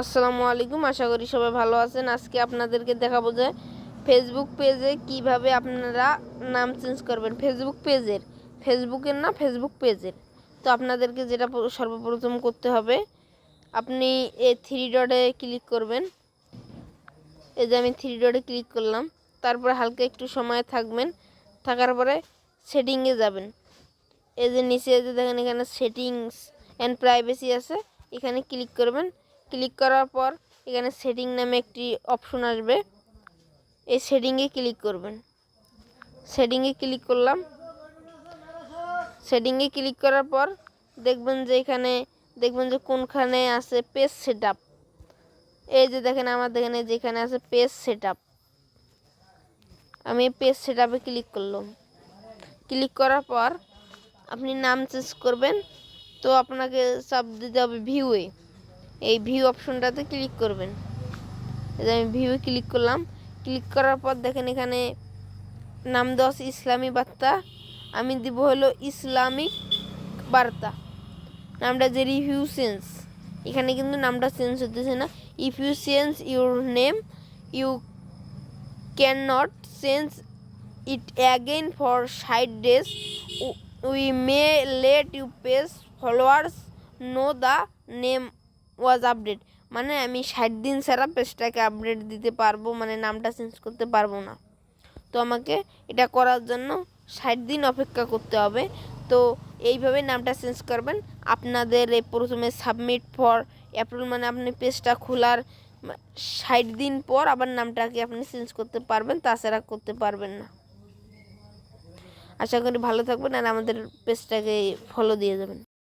আসসালামু আলাইকুম, আশা করি সবাই ভালো আছেন। আজকে আপনাদেরকে দেখাবো যে ফেসবুক পেজে কীভাবে আপনারা নাম চেঞ্জ করবেন। ফেসবুক পেজের ফেসবুকের না ফেসবুক পেজের তো আপনাদেরকে যেটা সর্বপ্রথম করতে হবে, আপনি এ থ্রি ডটে ক্লিক করবেন। এই যে আমি থ্রি ডটে ক্লিক করলাম। তারপরে হালকা একটু সময় থাকবেন। থাকার পরে সেটিংয়ে যাবেন। এই যে নিচে যে দেখেন এখানে সেটিংস অ্যান্ড প্রাইভেসি আছে, এখানে ক্লিক করবেন। ক্লিক করার পর এখানে সেটিং নামে একটি অপশন আসবে। এই সেটিংয়ে ক্লিক করবেন। সেটিংয়ে ক্লিক করলাম। সেটিংয়ে ক্লিক করার পর দেখবেন যে এখানে দেখবেন যে কোনখানে আছে পেজ সেট এই যে দেখেন আমার দেখেন এই যে এখানে আছে পেজ সেট আমি পেজ সেট আপে ক্লিক করলাম। ক্লিক করার পর আপনি নাম চেঞ্জ করবেন। তো আপনাকে চাপ দিতে হবে ভিউয়ে এই ভিউ অপশনটাতে ক্লিক করবেন। যে আমি ভিউয়ে ক্লিক করলাম। ক্লিক করার পর দেখেন এখানে নাম আছে ইসলামী বার্তা। আমি দিব হলো ইসলামিক বার্তা। নামটা যে রিভিউ চেঞ্জ এখানে কিন্তু নামটা চেঞ্জ হতেছে না। If you change your name you can not change it again for side days. We may let you pace followers know the the name update মানে আমি ষাট দিন ছাড়া পেজটাকে আপডেট দিতে পারব মানে নামটা চেঞ্জ করতে পারব না। তো আমাকে এটা করার জন্য ষাট দিন অপেক্ষা করতে হবে। তো এইভাবে নামটা চেঞ্জ করবেন। আপনাদের এই প্রথমে সাবমিট ফর অ্যাপ্রুভ মানে আপনি পেজটা খোলার ষাট দিন পর আবার নামটাকে আপনি চেঞ্জ করতে পারবেন, তাছাড়া করতে পারবেন না। আশা করি ভালো থাকবেন আর আমাদের পেজটাকে ফলো দিয়ে যাবেন।